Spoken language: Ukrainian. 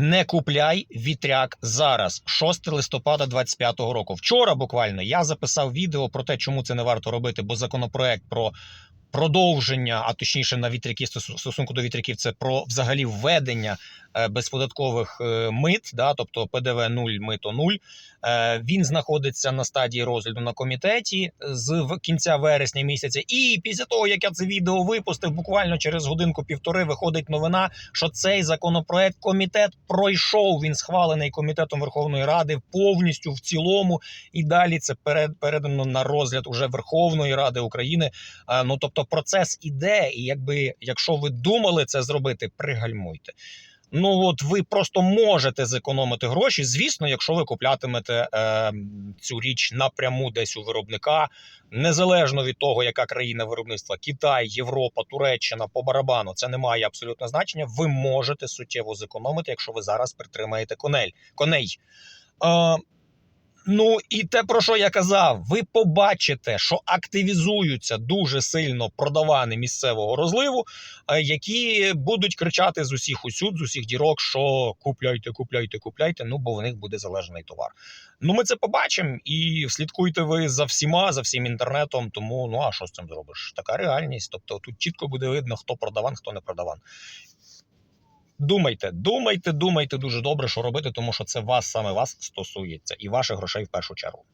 Не купляй вітряк зараз, 6 листопада 25-го року. Вчора буквально я записав відео про те, чому це не варто робити, бо законопроект про продовження, а точніше на вітряки стосу- стосунку до вітряків, це про взагалі введення безподаткових е, мит, да, тобто ПДВ 0, мито 0. Е, Він знаходиться на стадії розгляду на комітеті з кінця вересня місяця. І після того, як я це відео випустив, буквально через годинку-півтори виходить новина, що цей законопроект комітет пройшов. Він схвалений комітетом Верховної Ради повністю в цілому, і далі це перед передано на розгляд уже Верховної Ради України. Е, Ну тобто процес іде, і якби якщо ви думали це зробити, пригальмуйте. Ну от ви просто можете зекономити гроші, звісно, якщо ви куплятимете е, цю річ напряму десь у виробника, незалежно від того, яка країна виробництва Китай, Європа, Туреччина по барабану, це не має абсолютно значення. Ви можете суттєво зекономити, якщо ви зараз притримаєте конель коней. Е, Ну і те, про що я казав, ви побачите, що активізуються дуже сильно продавани місцевого розливу, е, які будуть кричати з усіх усюд, з усіх дірок, що купляйте, купляйте, купляйте. Ну бо в них буде залежний товар. Ну ми це побачимо і слідкуйте ви за всіма, за всім інтернетом. Тому ну а що з цим зробиш? Така реальність. Тобто тут чітко буде видно, хто продаван, хто не продаван. Думайте, думайте, думайте дуже добре, що робити, тому що це вас саме вас стосується, і ваших грошей в першу чергу.